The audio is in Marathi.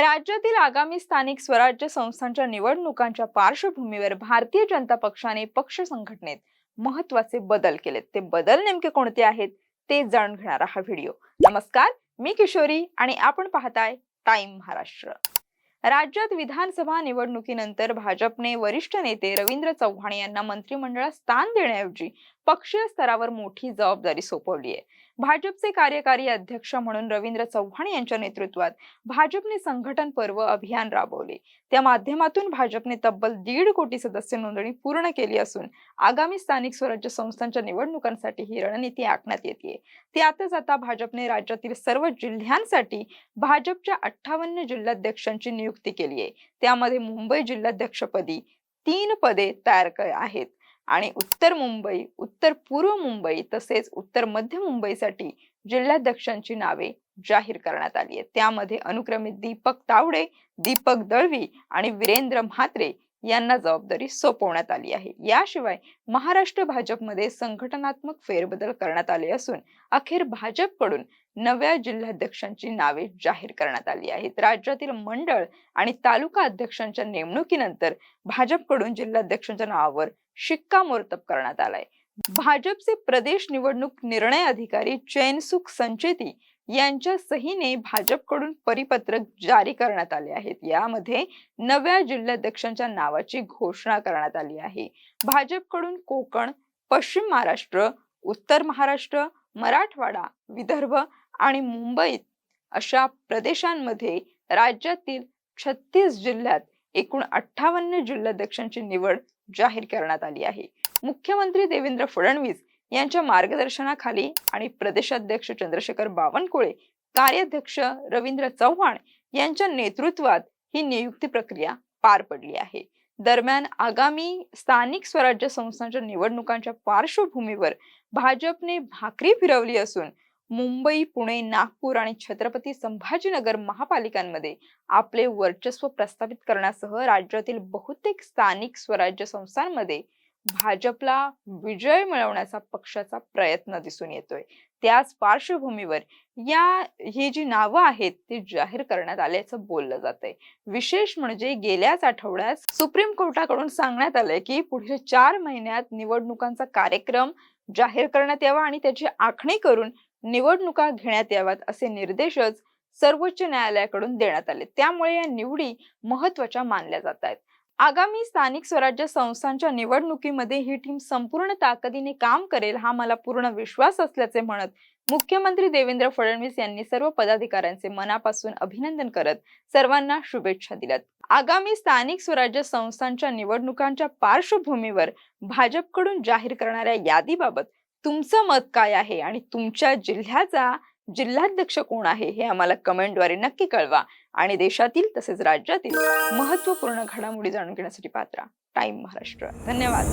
राज्यातील आगामी स्थानिक स्वराज्य संस्थांच्या निवडणुकांच्या पार्श्वभूमीवर भारतीय जनता पक्षाने पक्ष संघटनेत महत्त्वाचे बदल केलेत. ते बदल नेमके कोणते आहेत? ते जाणून घेणारा हा व्हिडिओ. नमस्कार मी किशोरी आणि आपण पाहताय टाइम महाराष्ट्र. राज्यात विधानसभा निवडणुकीनंतर भाजपने वरिष्ठ नेते रवींद्र चव्हाण यांना मंत्रिमंडळात स्थान देण्याऐवजी पक्षीय स्तरावर मोठी जबाबदारी सोपवली आहे. भाजपचे कार्यकारी अध्यक्ष म्हणून रवींद्र चव्हाण यांच्या नेतृत्वात भाजपने संघटन पर्व अभियान राबवले. त्या माध्यमातून भाजपने तब्बल दीड कोटी सदस्य नोंदणी पूर्ण केली असून आगामी स्थानिक स्वराज्य संस्थांच्या निवडणुकांसाठी ही रणनीती आखण्यात येते त्यातच आता भाजपने राज्यातील सर्व जिल्ह्यांसाठी भाजपच्या अठ्ठावन्न जिल्हाध्यक्षांची नियुक्ती केली आहे. त्यामध्ये मुंबई जिल्हाध्यक्षपदी तीन पदे तयार आहेत. आणि उत्तर मुंबई उत्तर पूर्व मुंबई तसेच उत्तर मध्य मुंबईसाठी जिल्हाध्यक्षांची नावे जाहीर करण्यात आली आहेत. त्यामध्ये अनुक्रमे दीपक तावडे दीपक दळवी आणि वीरेंद्र म्हात्रे यांना जबाबदारी सोपवण्यात आली आहे. याशिवाय महाराष्ट्र भाजपमध्ये संघटनात्मक फेरबदल करण्यात आले असून अखेर भाजपकडून नव्या जिल्हाध्यक्षांची नावे जाहीर करण्यात आली आहेत. राज्यातील मंडळ आणि तालुका अध्यक्षांच्या नेमणुकीनंतर भाजपकडून जिल्हाध्यक्षांच्या नावावर शिक्कामोर्तब करण्यात आलाय. भाजपचे प्रदेश निवडणूक निर्णय अधिकारी चैनसुख संचेती यांच्या सहीने भाजपकडून परिपत्रक जारी करण्यात आले आहेत. यामध्ये नव्या जिल्हाध्यक्षांच्या नावाची घोषणा करण्यात आली आहे. भाजपकडून कोकण पश्चिम महाराष्ट्र उत्तर महाराष्ट्र मराठवाडा विदर्भ आणि मुंबईत अशा प्रदेशांमध्ये राज्यातील छत्तीस जिल्ह्यात एकूण अठ्ठावन्न जिल्हाध्यक्षांची निवड जाहीर करण्यात आली आहे. मुख्यमंत्री देवेंद्र फडणवीस यांच्या मार्गदर्शनाखाली आणि प्रदेशाध्यक्ष चंद्रशेखर बावनकुळे कार्याध्यक्ष रवींद्र चव्हाण यांच्या नेतृत्वात ही नियुक्ती प्रक्रिया पार पडली आहे. दरम्यान आगामी स्थानिक स्वराज्य संस्थांच्या निवडणुकांच्या पार्श्वभूमीवर भाजपने भाकरी फिरवली असून मुंबई पुणे नागपूर आणि छत्रपती संभाजीनगर महापालिकांमध्ये आपले वर्चस्व प्रस्थापित करण्यासह राज्यातील बहुतेक स्थानिक स्वराज्य संस्थांमध्ये भाजपला विजय मिळवण्याचा पक्षाचा प्रयत्न दिसून येतोय. त्याच पार्श्वभूमीवर या ही जी नावं आहेत ती जाहीर करण्यात आल्याचं बोललं जात आहे विशेष म्हणजे गेल्याच आठवड्यात सुप्रीम कोर्टाकडून सांगण्यात आलंय की पुढील चार महिन्यात निवडणुकांचा कार्यक्रम जाहीर करण्यात यावा आणि त्याची आखणी करून निवडणुका घेण्यात याव्यात असे निर्देशच सर्वोच्च न्यायालयाकडून देण्यात आले. त्यामुळे या निवडी महत्त्वाच्या मानल्या जात आहेत. आगामी स्थानिक स्वराज्य संस्थांच्या निवडणुकीमध्ये ही टीम संपूर्ण ताकदीने काम करेल हा मला पूर्ण विश्वास असल्याचे म्हणत मुख्यमंत्री देवेंद्र फडणवीस यांनी सर्व पदाधिकाऱ्यांचे मनापासून अभिनंदन करत सर्वांना शुभेच्छा दिल्यात. आगामी स्थानिक स्वराज्य संस्थांच्या निवडणुकांच्या पार्श्वभूमीवर भाजपकडून जाहीर करणाऱ्या यादीबाबत तुमचं मत काय आहे आणि तुमच्या जिल्ह्याचा जिल्हाध्यक्ष कोण आहे हे आम्हाला कमेंटद्वारे नक्की कळवा आणि देशातील तसेच राज्यातील महत्त्वपूर्ण घडामोडी जाणून घेण्यासाठी पात्रा टाइम महाराष्ट्र. धन्यवाद.